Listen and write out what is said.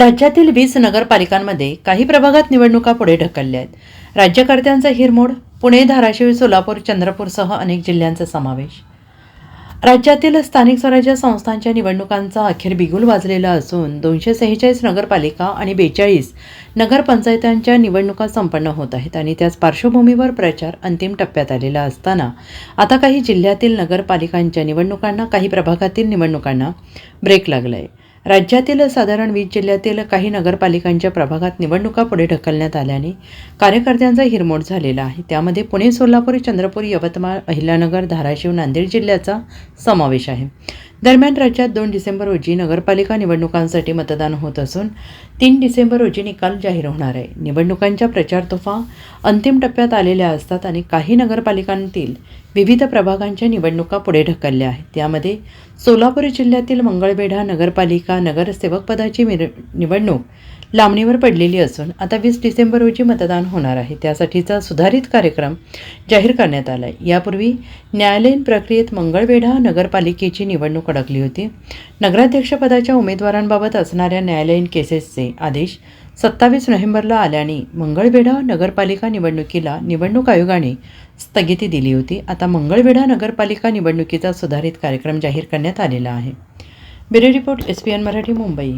राज्यातील वीस नगरपालिकांमध्ये काही प्रभागात निवडणुका पुढे ढकलल्या आहेत. राज्यकर्त्यांचा हिरमोड पुणे धाराशिव सोलापूर चंद्रपूरसह अनेक जिल्ह्यांचा समावेश. राज्यातील स्थानिक स्वराज्य संस्थांच्या निवडणुकांचा अखेर बिगुल वाजलेला असून दोनशे सेहेचाळीस नगरपालिका आणि बेचाळीस नगरपंचायतांच्या निवडणुका संपन्न होत आहेत आणि त्याच पार्श्वभूमीवर प्रचार अंतिम टप्प्यात आलेला असताना आता काही जिल्ह्यातील नगरपालिकांच्या निवडणुकांना काही प्रभागातील निवडणुकांना ब्रेक लागला आहे राज्यातील साधारण वीस जिल्ह्यातील काही नगरपालिकांच्या प्रभागात निवडणुका पुढे ढकलण्यात आल्याने कार्यकर्त्यांचा हिरमोड झालेला आहे. त्यामध्ये पुणे सोलापूर चंद्रपूर यवतमाळ अहिल्यानगर धाराशिव नांदेड जिल्ह्याचा समावेश आहे. दरम्यान राज्यात दोन डिसेंबर रोजी नगरपालिका निवडणुकांसाठी मतदान होत असून तीन डिसेंबर रोजी निकाल जाहीर होणार आहे. निवडणुकांच्या प्रचार तोफा अंतिम टप्प्यात आलेल्या असतात आणि काही नगरपालिकांतील विविध प्रभागांच्या निवडणुका पुढे ढकलल्या आहेत. त्यामध्ये सोलापूर जिल्ह्यातील मंगळवेढा नगरपालिका नगरसेवक पदाची मिर निवडणूक लांबणीवर पडलेली असून आता वीस डिसेंबर रोजी मतदान होणार आहे. त्यासाठीचा सुधारित कार्यक्रम जाहीर करण्यात आला आहे यापूर्वी न्यायालयीन प्रक्रियेत मंगळवेढा नगरपालिकेची निवडणूक अडकली होती. नगराध्यक्षपदाच्या उमेदवारांबाबत असणाऱ्या न्यायालयीन केसेसचे आदेश सत्तावीस नोव्हेंबरला आल्याने मंगळवेढा नगरपालिका निवडणुकीला निवडणूक आयोगाने स्थगिती दिली होती. आता मंगळवेढा नगरपालिका निवडणुकीचा सुधारित कार्यक्रम जाहीर करण्यात आलेला आहे. Bureau report S P N Marathi Mumbai.